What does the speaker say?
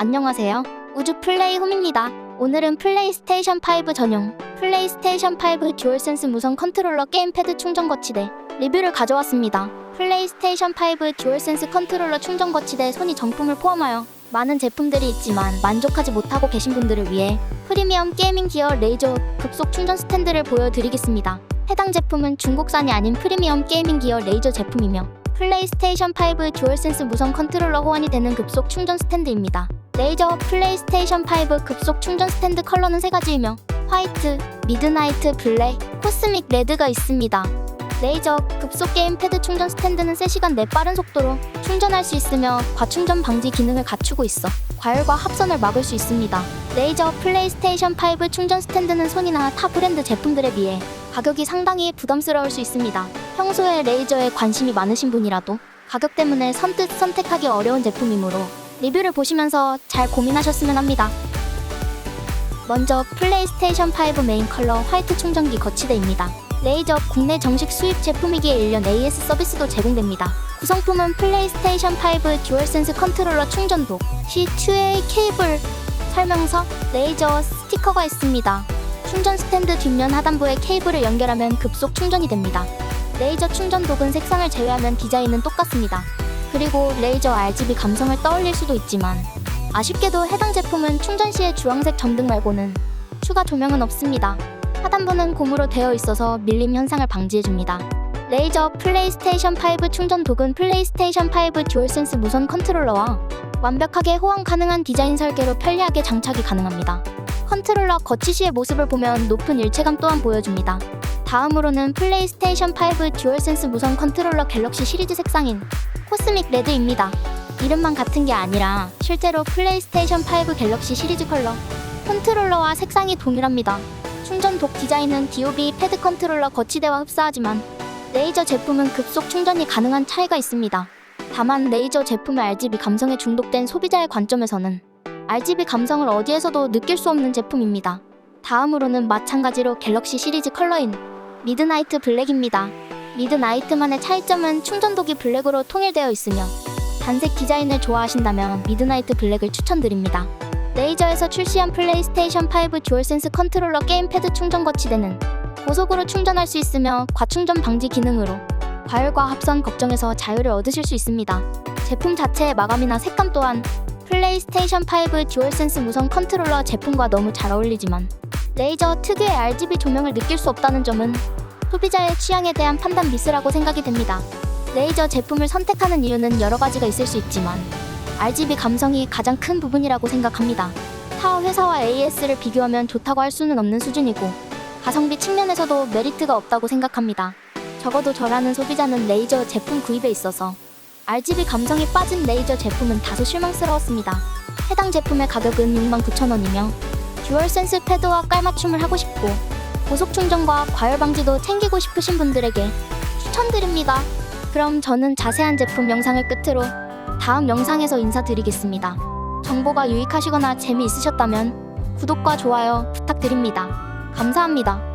안녕하세요. 우주 플레이 홈입니다. 오늘은 플레이스테이션 5 전용 플레이스테이션 5 듀얼센스 무선 컨트롤러 게임패드 충전 거치대 리뷰를 가져왔습니다. 플레이스테이션 5 듀얼센스 컨트롤러 충전 거치대 손이 정품을 포함하여 많은 제품들이 있지만 만족하지 못하고 계신 분들을 위해 프리미엄 게이밍 기어 레이저 급속 충전 스탠드를 보여드리겠습니다. 해당 제품은 중국산이 아닌 프리미엄 게이밍 기어 레이저 제품이며 플레이스테이션 5 듀얼센스 무선 컨트롤러 호환이 되는 급속 충전 스탠드입니다. 레이저 플레이스테이션 5 급속 충전 스탠드 컬러는 세 가지이며 화이트, 미드나이트 블랙, 코스믹 레드가 있습니다. 레이저 급속 게임 패드 충전 스탠드는 3시간 내 빠른 속도로 충전할 수 있으며 과충전 방지 기능을 갖추고 있어 과열과 합선을 막을 수 있습니다. 레이저 플레이스테이션 5 충전 스탠드는 소니나 타 브랜드 제품들에 비해 가격이 상당히 부담스러울 수 있습니다. 평소에 레이저에 관심이 많으신 분이라도 가격 때문에 선뜻 선택하기 어려운 제품이므로 리뷰를 보시면서 잘 고민하셨으면 합니다. 먼저 플레이스테이션 5 메인 컬러 화이트 충전기 거치대입니다. 레이저 국내 정식 수입 제품이기에 1년 AS 서비스도 제공됩니다. 구성품은 플레이스테이션 5 듀얼센스 컨트롤러 충전도, C2A 케이블, 설명서, 레이저 스티커가 있습니다. 충전 스탠드 뒷면 하단부에 케이블을 연결하면 급속 충전이 됩니다. 레이저 충전 독은 색상을 제외하면 디자인은 똑같습니다. 그리고 레이저 RGB 감성을 떠올릴 수도 있지만 아쉽게도 해당 제품은 충전 시의 주황색 점등 말고는 추가 조명은 없습니다. 하단부는 고무로 되어 있어서 밀림 현상을 방지해줍니다. 레이저 플레이스테이션 5 충전 독은 플레이스테이션 5 듀얼센스 무선 컨트롤러와 완벽하게 호환 가능한 디자인 설계로 편리하게 장착이 가능합니다. 컨트롤러 거치 시의 모습을 보면 높은 일체감 또한 보여줍니다. 다음으로는 플레이스테이션 5 듀얼센스 무선 컨트롤러 갤럭시 시리즈 색상인 코스믹 레드입니다. 이름만 같은 게 아니라 실제로 플레이스테이션 5 갤럭시 시리즈 컬러 컨트롤러와 색상이 동일합니다. 충전 독 디자인은 DOB 패드 컨트롤러 거치대와 흡사하지만 레이저 제품은 급속 충전이 가능한 차이가 있습니다. 다만 레이저 제품의 RGB 감성에 중독된 소비자의 관점에서는 RGB 감성을 어디에서도 느낄 수 없는 제품입니다. 다음으로는 마찬가지로 갤럭시 시리즈 컬러인 미드나이트 블랙입니다. 미드나이트만의 차이점은 충전독이 블랙으로 통일되어 있으며 단색 디자인을 좋아하신다면 미드나이트 블랙을 추천드립니다. 레이저에서 출시한 플레이스테이션 5 듀얼센스 컨트롤러 게임패드 충전 거치대는 고속으로 충전할 수 있으며 과충전 방지 기능으로 과열과 합선 걱정에서 자유를 얻으실 수 있습니다. 제품 자체의 마감이나 색감 또한 플레이스테이션 5 듀얼센스 무선 컨트롤러 제품과 너무 잘 어울리지만 레이저 특유의 RGB 조명을 느낄 수 없다는 점은 소비자의 취향에 대한 판단 미스라고 생각이 됩니다. 레이저 제품을 선택하는 이유는 여러 가지가 있을 수 있지만 RGB 감성이 가장 큰 부분이라고 생각합니다. 타 회사와 AS를 비교하면 좋다고 할 수는 없는 수준이고 가성비 측면에서도 메리트가 없다고 생각합니다. 적어도 저라는 소비자는 레이저 제품 구입에 있어서 RGB 감성이 빠진 레이저 제품은 다소 실망스러웠습니다. 해당 제품의 가격은 69,000원이며 듀얼 센스 패드와 깔맞춤을 하고 싶고 고속 충전과 과열 방지도 챙기고 싶으신 분들에게 추천드립니다. 그럼 저는 자세한 제품 영상을 끝으로 다음 영상에서 인사드리겠습니다. 정보가 유익하시거나 재미있으셨다면 구독과 좋아요 부탁드립니다. 감사합니다.